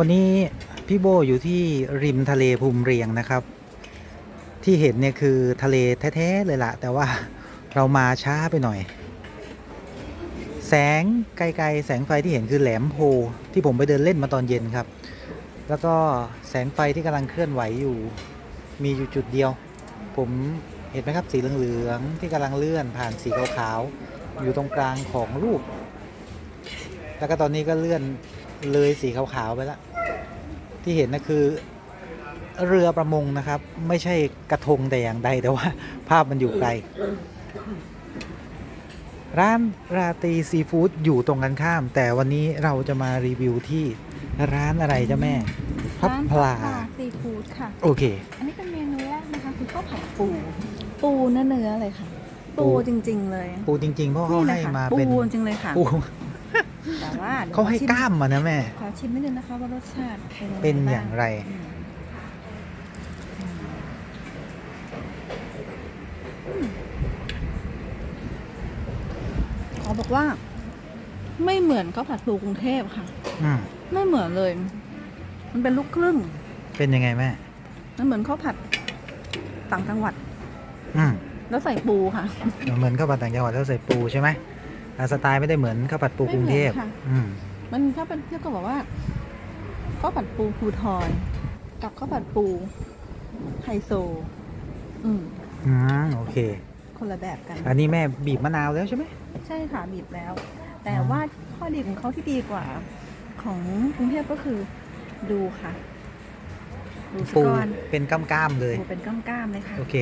วันนี้พี่โบอยู่ที่ริมทะเลภูมิเรียงนะครับ ที่เห็นเนี่ยคือทะเลแท้ๆเลยละแต่ว่าเรามาช้าไปหน่อย แสงไกลๆ แสงไฟที่เห็นคือแหลมโพที่ผมไปเดินเล่นมาตอนเย็นครับ แล้วก็แสงไฟที่กำลังเคลื่อนไหวอยู่มีอยู่จุดเดียว ผมเห็นไหมครับสีเหลืองๆที่กำลังเลื่อนผ่านสีขาวๆอยู่ตรงกลางของรูป แล้วก็ตอนนี้ก็เลื่อน เลยสีขาวๆไปแล้วที่เห็นนะคือเรือประมงนะครับ ไม่ใช่กระทงแต่อย่างใดแต่ว่า ภาพมันอยู่ไกล ร้านราตรีซีฟู้ดอยู่ตรงกันข้าม แต่วันนี้เราจะมารีวิวที่ร้านอะไรจ้าแม่พับร้านพลาซีฟู้ดค่ะ โอเค อันนี้เป็นเมนูแรกนะคะคือข้าวผัดปู ปูเนื้อเนื้อๆเลยค่ะปูปูจริง ๆ เลย ปูจริงๆเพราะเขานี่ให้เลยค่ะมาปูเป็นจริงเลยค่ะปู แต่ว่าดี๋ยวเขาให้ขชิมกล้ามมานะแม่ ขอชิมนิดนึงนะคะว่ารสชาติเป็นอย่างไรอืมอืมขอบอกว่า ไม่เหมือนข้าวผัดปูกรุงเทพค่ะ อืมไม่เหมือนเลย มันเป็นลูกครึ่ง เป็นยังไงแม่ มันเหมือนข้าวผัดต่างจังหวัด อืมแล้วใส่ปูค่ะ เหมือนข้าวผัดต่างจังหวัดแล้วใส่ปูใช่ไหมอ่า สไตล์ไม่ได้เหมือนข้าวผัดปูกรุงเทพไม่เหมือนค่ะ อืมมันถ้าเป็นเทียบก็บอกว่าข้าวผัดปูภูทรกับข้าวผัดปูไฮโซ อืม อืมโอเค คนละแบบกัน อันนี้แม่บีบมะนาวแล้วใช่ไหม ใช่ค่ะบีบแล้ว แต่อ๋อว่าข้อดีของเขาที่ดีกว่า ของกรุงเทพก็คือดูค่ะ ดูสปูกอนเป็นก้ามๆเลย ปูเป็นก้ามๆเลยค่ะโอเค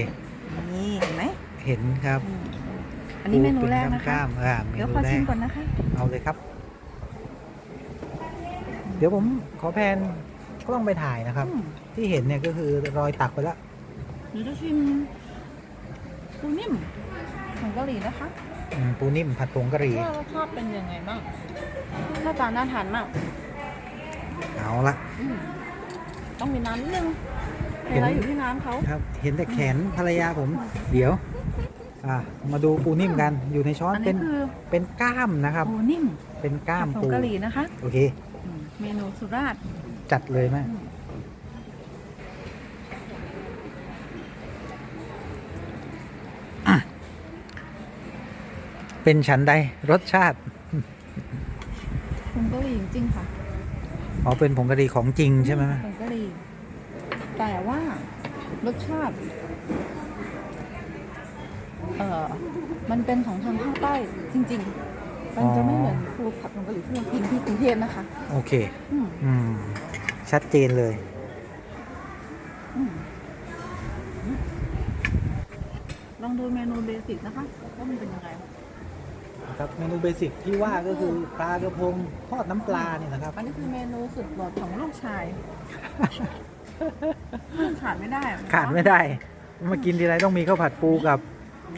นี่เห็นไหมเห็นครับ อืม อันนี้เมนูแรกนะคะก้ามๆอ่าเมเดี๋ยวนูขอแรชิกมก่อนนะคะ เอาเลยครับ เดี๋ยวผมขอแพนกล้องไปถ่ายนะครับ อืม ที่เห็นเนี่ยก็คือรอยตักไปแล้วเดี๋ยวจะชิมปูนิ่มของเกาหลีนะคะอืมปูนิ่มผัดผงกะหรี่ ว่ารสชาติเป็นยังไงบ้างหน้าตาน่าทานมากเอาละ อืมต้องมีน้ำนิดนึงไฮเห็นไลท์อยู่ที่น้ำเขา ครับ เห็นแต่แขนภรรยาผม เดี๋ยว อ่ามาดูปูนิ่มกันอยู่ในช้อนอันเป็นี้นคือเป็นก้ามนะครับ ปูนิ่มเป็นก้ามผัดผงปูกะหรี่นะคะ โอเคอืมเมนูสุราษฎร์จัดเลยแม่อืมเป็นฉันใดรสชาติผงกะหรี่จริงๆค่ะอ๋อเป็นผงกะหรี่ของจริงใช่ไหมแม่ผงกะหรี่แต่ว่ารสชาติ เอ่อ มันเป็นของทางภาคใต้จริง ๆ มันจะไม่เหมือนปูผัดผงกะหรี่ที่เรากินที่กรุงเทพนะคะ โอเค อืมอืม ชัดเจนเลย อืมลองดูเมนูเบสิกนะคะว่ามันเป็นยังไง ครับเมนูเบสิกที่ว่าก็คือปลากระพงทอดน้ำปลาเนี่ยนะครับ อันนี้คือเมนูสุดโปรดของลูกชาย ขาดไม่ได้อะขาดไม่ได้ มากินทีไรต้องมีข้าวผัดปูกับ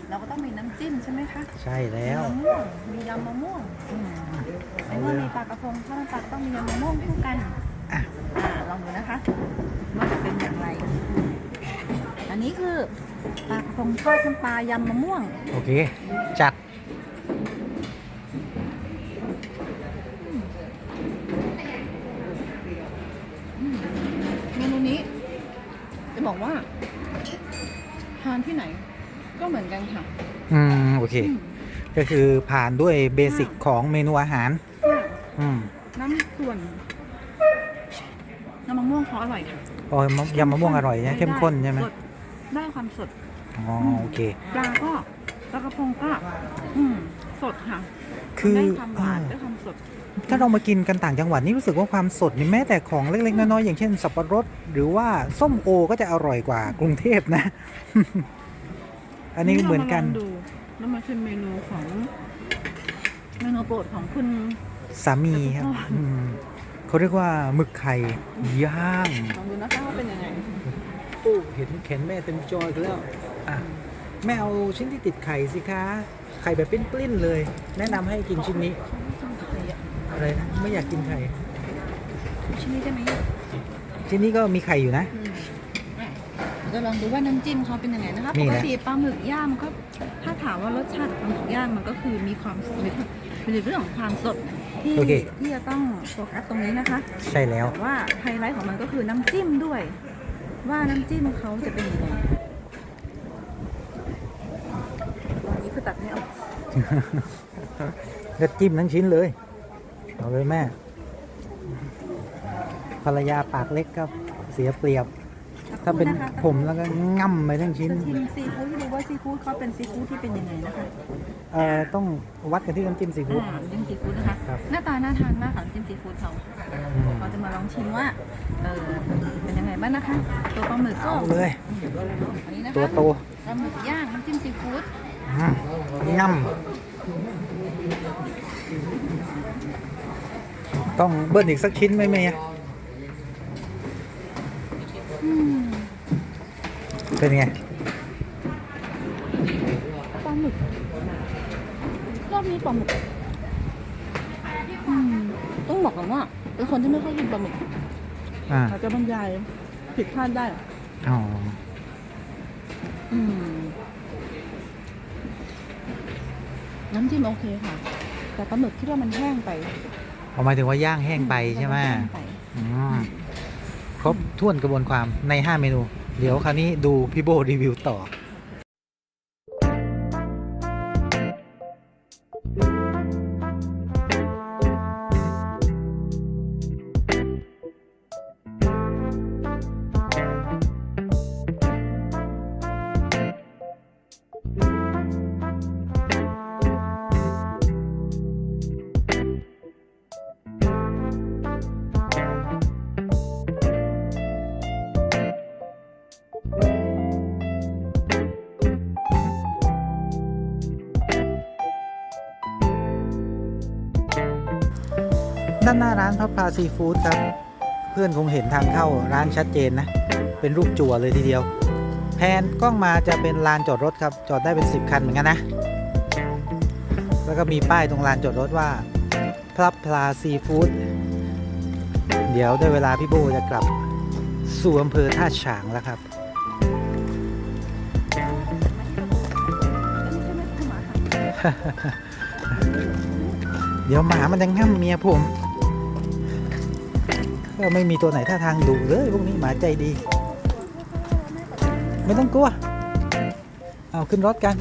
เราก็ต้องมีน้ำจิ้มใช่ไหมคะใช่แล้วมีมะม่วงมียำมะม่วงอืมในเมื่อมีปลากระพงทอดน้ำปลาก็ต้องมียำมะม่วงคู่กันอะอ่าลองดูนะคะว่าจะเป็นอย่างไร อันนี้คือปลากระพงทอดน้ำปลายำมะม่วง โอเค จัดเมนูนี้ จะบอกว่า ทานที่ไหน ก็เหมือนกันค่ะ อืมโอเคอืมก็คือผ่านด้วยเบสิกของเมนูอาหารค่ะอืมน้ำส่วนน้ำมะม่วงเขาอร่อยค่ะอ๋อยำมะม่วงอร่อยนะเข้มข้นใช่ไหมสดได้ความสดอ๋อโอเคปลาก็ปลากระพงก็อืมสดค่ะคือได้ความหวานอ่าได้ความสดถ้าเรามากินกันต่างจังหวัดนี่รู้สึกว่าความสดนี่แม้แต่ของเล็กๆน้อยๆอย่างเช่นสับปะรด หรือว่าส้มโอก็จะอร่อยกว่ากรุงเทพนะ อันนี้เหมือนกัน ราาลงดูแล้วมันเป็นเมนูของเมนูโปรดของคุณ สามีครับอืมเขาเรียกว่าหมึกไข่ย่าง ลองดูนะคะว่าเป็นยังไง โอ้เห็นแขนแม่เต็มจออีกแล้ว อะ แม่เอาชิ้นที่ติดไข่สิคะ ไข่แบบปลิ้นๆเลย แนะนำให้กินชิ้นนี้ อะไรนะ ไม่อยากกินไข่ ชิ้นนี้ได้ไหมชิ้นนี้ก็มีไข่อยู่นะ อืม จะลองดูว่าน้ำจิ้มเขาเป็นยังไงนะคะนี่ปแหกละติปลาหมึกย่างมันก็ถ้าถามว่ารสชาติปลาหมึกย่างมันก็คือมีความมีมีเรื่องของความสดที่โอเค ที่จะต้องโฟกัสตรงนี้นะคะใช่แล้ว แต่ว่าไฮไลท์ของมันก็คือน้ำจิ้มด้วย ว่าน้ำจิ้มเขาจะเป็นยังไงตอนนี้คือตัดไม่ออกก็จิ้มทั้งชิ้นเลย เอาเลยแม่ ภรรยาปากเล็กก็เสียเปรียบ ถ้าเป็นนะคะผมแล้วก็ง่ำไปทั้งชิ้น จะชิมซีฟู้ดที่ดูว่าซีฟู้ดเขาเป็นซีฟู้ดที่เป็นยังไงนะคะเอ่อต้องวัดกันที่น้ำจิ้มซีฟู้ด อ่าน้ำจิ้มซีฟู้ดนะคะ ครับ หน้าตาน่าทานมากค่ะน้ำจิ้มซีฟู้ดเขาอืมเราจะมาลองชิมว่าเออเป็นยังไงบ้างนะคะ ตัวปลาหมึกก็เอาเลย อันนี้นะคะตัวโตปลาหมึกย่างน้ำจิ้มซีฟู้ดอืมง่ำต้องเบิ้ลอีกสักชิ้นไหมเมย์อืม เป็นไงปลาหมึกรอบนี้ปลาหมึกอืมต้องบอกก่อนว่าเป็นคนที่ไม่ค่อยกินปลาหมึกอ่าอาจจะบรรยายผิดพลาดได้อ๋ออืมน้ำจิ้มโอเคค่ะ แต่ปลาหมึกคิดว่ามันแห้งไปเอาหมายถึงว่าย่างแห้งไปใช่ไหมแห้งไปอืมครบถ้วนกระบวนความใน5เมนู เดี๋ยวคราวนี้ดูพี่โบรีวิวต่อ ด้านหน้าร้านพับพาซีฟู้ดครับ เพื่อนคงเห็นทางเข้าร้านชัดเจนนะ เป็นรูปจั่วเลยทีเดียว แพนกล้องมาจะเป็นลานจอดรถครับ จอดได้เป็น 10 คันเหมือนกันนะ แล้วก็มีป้ายตรงลานจอดรถว่าพลับพลาซีฟู้ดเดี๋ยวได้เวลาพี่โบจะกลับสู่อำเภอท่าฉางแล้วครับเดี๋ยวหมามันจะง่ำเมียผม ก็ไม่มีตัวไหนท่าทางดูเลยพวกนี้หมาใจดี ไม่ต้องกลัว เอาขึ้นรถกัน